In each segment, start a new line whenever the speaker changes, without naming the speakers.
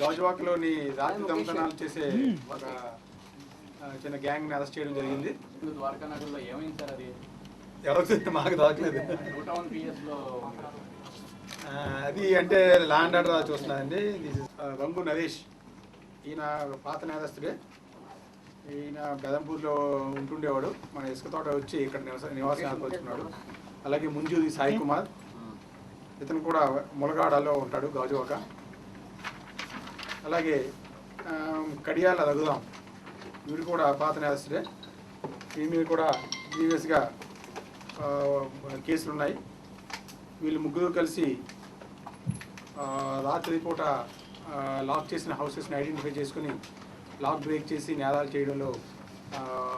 గాజువాకలోని రాత్రి దొంగతనాలు చేసే ఒక చిన్న గ్యాంగ్ అరెస్ట్ చేయడం జరిగింది.
ద్వారకా నగర్లో ఏమైంది సార్ అది?
ఎవరికి మాకు ఆ, అది అంటే ల్యాండ్ ఆర్డర్ చూస్తున్నానండి. This is Rangu Naresh. ఈయన పాత నేరస్తుడే. ఈయన బెదంపూర్లో ఉంటుండేవాడు. మన ఇసుక తోట వచ్చి ఇక్కడ నివాస నివాసం ఏర్పరచుకున్నాడు అలాగే ముంజూది సాయి కుమార్. ఇతను కూడా ములగాడలో ఉంటాడు గాజువాక. అలాగే కడియాల రఘురాం వీడు కూడా పాత నేరస్తుడే. ఈ మీద కూడా ప్రీవియస్గా కేసులు ఉన్నాయి వీళ్ళు ముగ్గురు కలిసి రాత్రిపూట రాత్రి పూట లాక్ చేసిన హౌసెస్ని ఐడెంటిఫై చేసుకుని లాక్ బ్రేక్ చేసి నేరాలు చేయడంలో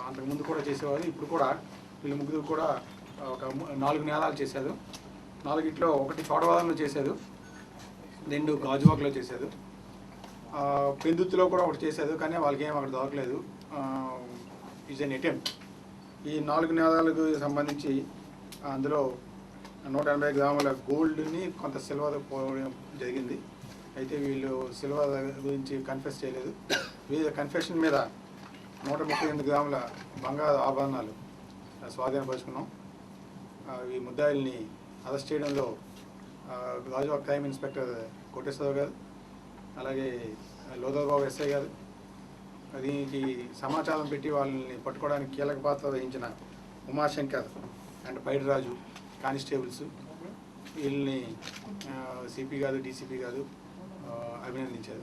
అంతకుముందు కూడా చేసేవారు. ఇప్పుడు కూడా వీళ్ళు ముగ్గురు కూడా ఒక నాలుగు నేరాలు చేశారు. నాలుగిట్లో ఒకటి చోడవరంలో చేశారు. రెండు గాజువాకలో చేశారు. పెందుత్తులో కూడా ఒకటి చేశారు కానీ వాళ్ళకి ఏం అక్కడ దొరకలేదు. ఈజ్ అన్ అటెంప్ట్ ఈ నాలుగు నేరాలకు సంబంధించి అందులో నూట ఎనభై గ్రాముల గోల్డ్ని కొంత సిల్వర్ పోవడం జరిగింది. అయితే వీళ్ళు సిల్వర్ గురించి కన్ఫెస్ చేయలేదు. వీళ్ళ కన్ఫెషన్ మీద నూట ముప్పై ఎనిమిది గ్రాముల బంగారు ఆభరణాలు స్వాధీనపరుచుకున్నాం. ఈ ముద్దాయిల్ని అరెస్ట్ చేయడంలో రాజు గాజువా క్రైమ్ ఇన్స్పెక్టర్ కోటేశ్వరరావు గారు అలాగే లోదర్బాబు ఎస్ఐ గారు దీనికి సమాచారం పెట్టి వాళ్ళని పట్టుకోవడానికి కీలక పాత్ర వహించిన ఉమాశంకర్ అండ్ పైడిరాజు కానిస్టేబుల్స్ వీళ్ళని సిపి గారు డీసీపీ గారు అభినందించారు.